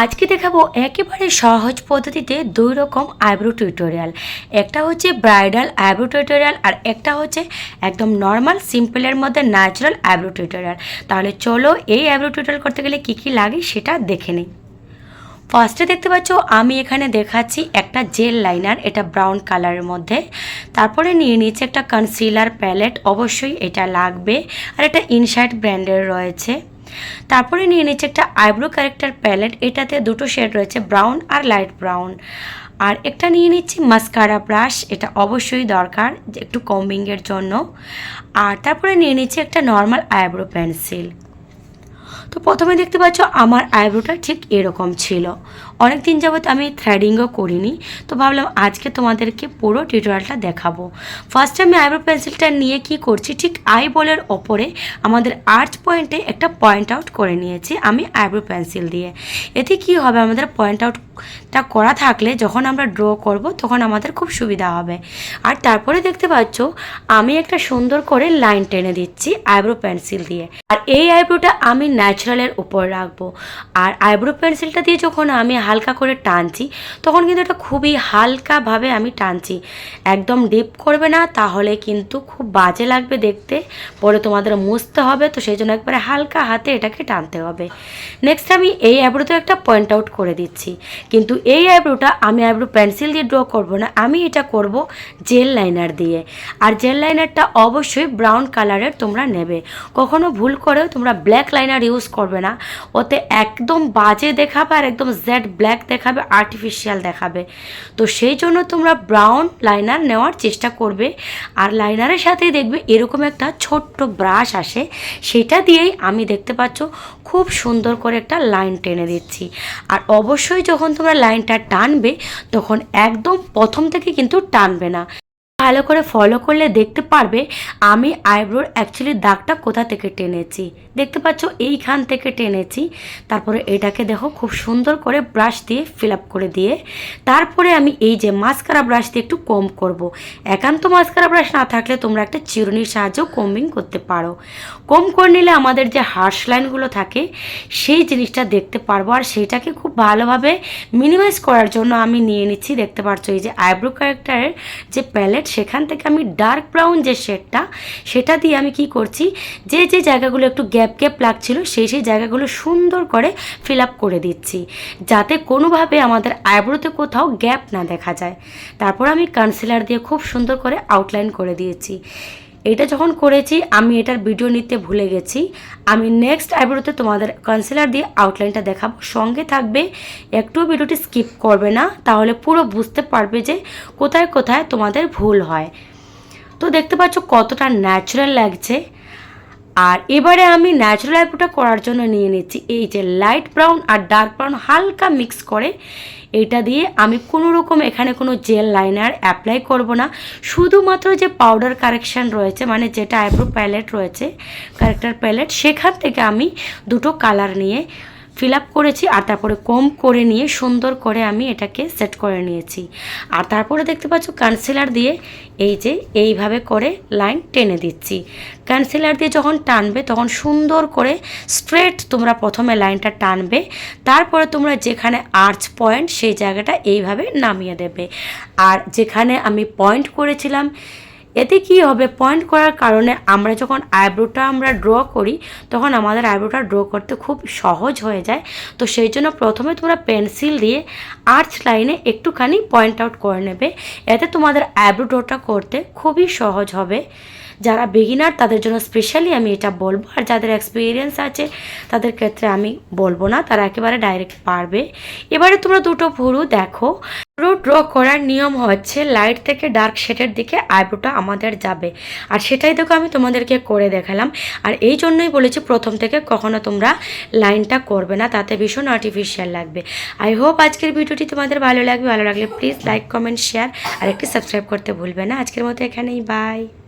আজকে দেখাবো একেবারে সহজ পদ্ধতিতে দুই রকম আইব্রো টিউটোরিয়াল। একটা হচ্ছে ব্রাইডাল আইব্রো টিউটোরিয়াল আর একটা হচ্ছে একদম নর্মাল, সিম্পলের মধ্যে ন্যাচারাল আইব্রো টিউটোরিয়াল। তাহলে চলো এই আইব্রো টিউটোরিয়াল করতে গেলে কী কী লাগে সেটা দেখে নিই। ফার্স্টে দেখতে পাচ্ছ, আমি এখানে দেখাচ্ছি একটা জেল লাইনার, এটা ব্রাউন কালারের মধ্যে। তারপরে নিয়ে নিচ্ছে একটা কনসিলার প্যালেট, অবশ্যই এটা লাগবে। আর এটা ইনসাইড ব্র্যান্ডের রয়েছে। তারপরে নিয়ে নিচ্ছে একটা আইব্রো ক্যারেক্টার প্যালেট। এটাতে দুটো শেড রয়েছে, ব্রাউন আর লাইট ব্রাউন। আর একটা নিয়ে নিচ্ছি মাস্কারা ব্রাশ, এটা অবশ্যই দরকার একটু কম্বিংয়ের জন্য। আর তারপরে নিয়ে নিচ্ছি একটা নর্মাল আইব্রো পেন্সিল। তো প্রথমে দেখতে পাচ্ছ আমার আইব্রোটা ঠিক এরকম ছিল। অনেক দিন যাবৎ আমি থ্রেডিংও করিনি, তো ভাবলাম আজকে তোমাদেরকে পুরো টিউটোরিয়ালটা দেখাবো। ফার্স্টে আমি আইব্রো পেন্সিলটা নিয়ে কি করছি, ঠিক আই বলের ওপরে আমাদের আর্চ পয়েন্টে একটা পয়েন্ট আউট করে নিয়েছি আমি আইব্রো পেন্সিল দিয়ে। এতে কি হবে? আমাদের পয়েন্ট আউটটা করা থাকলে যখন আমরা ড্র করব, তখন আমাদের খুব সুবিধা হবে। আর তারপরে দেখতে পাচ্ছ, আমি একটা সুন্দর করে লাইন টেনে দিচ্ছি আইব্রো পেন্সিল দিয়ে। আর এই আইব্রোটা আমি ন্যাচারালের উপর রাখব। আর আইব্রো পেন্সিলটা দিয়ে যখন আমি হালকা করে টানছি, তখন কিন্তু এটা খুবই হালকাভাবে আমি টানছি। একদম ডিপ করবে না, তাহলে কিন্তু খুব বাজে লাগবে দেখতে। পরে তোমাদের মুছতে হবে, তো সেই জন্য একবারে হালকা হাতে এটাকে টানতে হবে। নেক্সট আমি এই আইব্রোতে একটা পয়েন্ট আউট করে দিচ্ছি। কিন্তু এই আইব্রোটা আমি আইব্রো পেন্সিল দিয়ে ড্র করব না, আমি এটা করব জেল লাইনার দিয়ে। আর জেল লাইনারটা অবশ্যই ব্রাউন কালারের তোমরা নেবে। কখনো ভুল করেও তোমরা ব্ল্যাক লাইনার ইউজ করবে না। ওতে একদম বাজে দেখাবে আর একদম জেড ব্ল্যাক দেখাবে, আর্টিফিশিয়াল দেখাবে। তো সেই জন্য তোমরা ব্রাউন লাইনার নেওয়ার চেষ্টা করবে। আর লাইনারের সাথেই দেখবে এরকম একটা ছোট্ট ব্রাশ আসে। সেটা দিয়েই আমি দেখতে পাচ্ছ খুব সুন্দর করে একটা লাইন টেনে দিচ্ছি। আর অবশ্যই যখন তোমরা লাইনটা টানবে, তখন একদম প্রথম থেকে কিন্তু টানবে না। ভালো করে ফলো করলে দেখতে পারবে আমি আইব্রোর অ্যাকচুয়ালি দাগটা কোথা থেকে টেনেছি। দেখতে পাচ্ছ এইখান থেকে টেনেছি। তারপরে এটাকে দেখো খুব সুন্দর করে ব্রাশ দিয়ে ফিল করে দিয়ে, তারপরে আমি এই যে মাস্কারা ব্রাশ দিয়ে একটু কম করব। একান্ত মাস্কারা ব্রাশ না থাকলে তোমরা একটা চিরুনির সাহায্যেও কম্বিং করতে পারো। কম করে নিলে আমাদের যে হার্শ লাইনগুলো থাকে, সেই জিনিসটা দেখতে পারব। আর সেইটাকে খুব ভালোভাবে মিনিমাইজ করার জন্য আমি নিয়ে নিচ্ছি। দেখতে পাচ্ছ এই যে আইব্রো ক্যারেক্টারের যে প্যালেট সেখান থেকে আমি ডার্ক ব্রাউন যে শেডটা, সেটা দিয়ে আমি কি করছি, যে যে জায়গাগুলো একটু গ্যাপ গ্যাপ লাগছিল, সেই সেই জায়গাগুলো সুন্দর করে ফিল আপ করে দিচ্ছি। যাতে কোনোভাবে আমাদের আইব্রোতে কোথাও গ্যাপ না দেখা যায়। তারপর আমি কনসিলার দিয়ে খুব সুন্দর করে আউটলাইন করে দিয়েছি। এটা যখন করেছি, আমি এটার ভিডিও নিতে ভুলে গেছি। আমি নেক্সট আইব্রোতে তোমাদের কনসিলার দিয়ে আউটলাইনটা দেখাবো। সঙ্গে থাকবে, একটু ভিডিওটি স্কিপ করবে না, তাহলে পুরো বুঝতে পারবে যে কোথায় কোথায় তোমাদের ভুল হয়। তো দেখতে পাচ্ছ কতটা ন্যাচারাল লাগছে। আর এবারে আমি ন্যাচারাল আইব্রোটা করার জন্য নিয়ে নিচ্ছি। এই যে লাইট ব্রাউন আর ডার্ক ব্রাউন হালকা মিক্স করে এটা দিয়ে আমি কোনো রকম এখানে কোনো জেল লাইনার অ্যাপ্লাই করব না। শুধুমাত্র যে পাউডার কারেকশান রয়েছে মানে যেটা আইব্রো প্যালেট রয়েছে কারেক্টার প্যালেট সেখান থেকে আমি দুটো কালার নিয়ে ফিল আপ করেছি আর তারপরে কম করে নিয়ে সুন্দর করে আমি এটাকে সেট করে নিয়েছি। আর তারপরে দেখতে পাচ্ছ কনসিলার দিয়ে এই যে এইভাবে করে লাইন টেনে দিচ্ছি। কনসিলার দিয়ে যখন টানবে তখন সুন্দর করে স্ট্রেট তোমরা প্রথমে লাইনটা টানবে, তারপরে তোমরা যেখানে আর্চ পয়েন্ট সেই জায়গাটা এইভাবে নামিয়ে দেবে। আর যেখানে আমি পয়েন্ট করেছিলাম এতে কি হবে? পয়েন্ট করার কারণে আমরা যখন আইব্রোটা আমরা ড্র করি, তখন আমাদের আইব্রোটা ড্র করতে খুব সহজ হয়ে যায়। তো সেই জন্য প্রথমে তোমরা পেন্সিল দিয়ে আর্চ লাইনে একটুখানি পয়েন্ট আউট করে নেবে। এতে তোমাদের আইব্রো ড্রটা করতে খুবই সহজ হবে। যারা বিগিনার তাদের জন্য স্পেশালি আমি এটা বলব। আর যাদের এক্সপিরিয়েন্স আছে, তাদের ক্ষেত্রে আমি বলব না, তারা একেবারে ডাইরেক্ট পারবে। এবারে তোমরা দুটো ভুরু দেখো। পুরো ড্র করার নিয়ম হচ্ছে লাইট থেকে ডার্ক শেডের দিকে আইব্রোটা আমাদের যাবে। আর সেটাই দেখো আমি তোমাদেরকে করে দেখালাম। আর এই জন্যই বলেছি, প্রথম থেকে কখনো তোমরা লাইনটা করবে না, তাতে ভীষণ আর্টিফিশিয়াল লাগবে। আই হোপ আজকের ভিডিওটি তোমাদের ভালো লাগবে। ভালো লাগলে প্লিজ লাইক কমেন্ট শেয়ার আর একটি সাবস্ক্রাইব করতে ভুলবে না। আজকের মতো এখানেই বাই